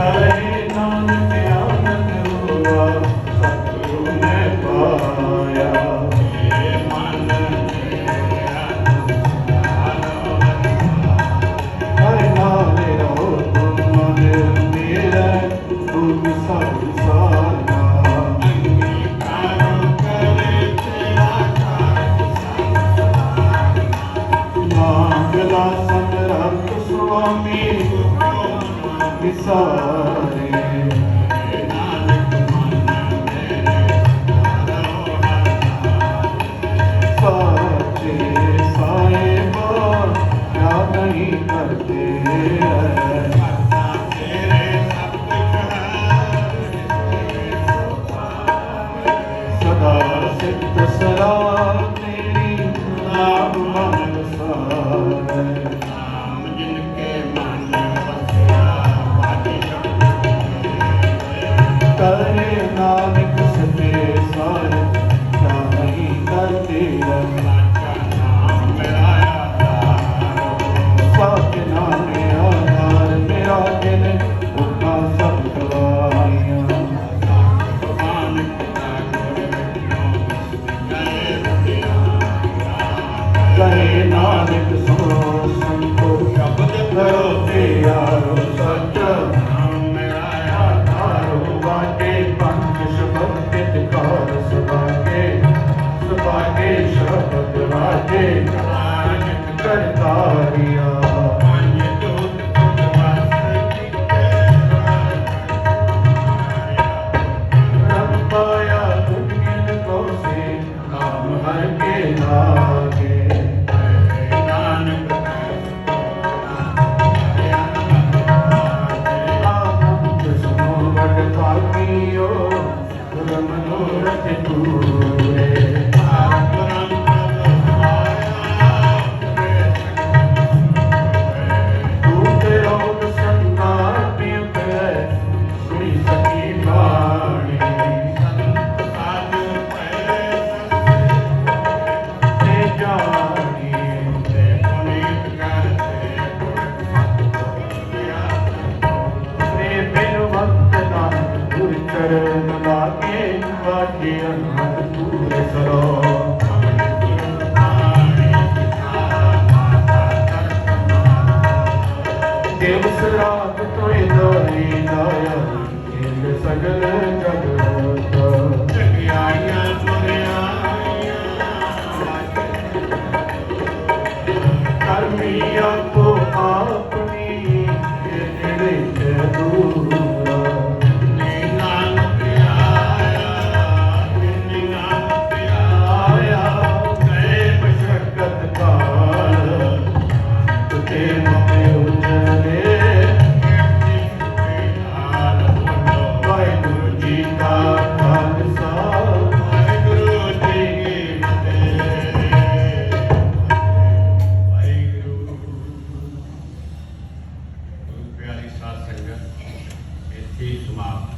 Hallelujah. ਮੇਰੂ ਕੋਨਾ ਵਿਸਾਰ Nanak ਸੋ ਸੰਤ ਕਾਟਿਆ ਹੱਥ ਪੂਰੇ ਸਰੋ ਦਿਵਸ ਰਾਤ ਤੋਏ ਦੋਰੀ ਲਾਇਆ ਜਿੰਦ ਸਗਲ ਜਗਤ ਜਗਿਆਈਆਂ ਤੁਰਿਆਈਆਂ ਕਰਮੀਆਂ love.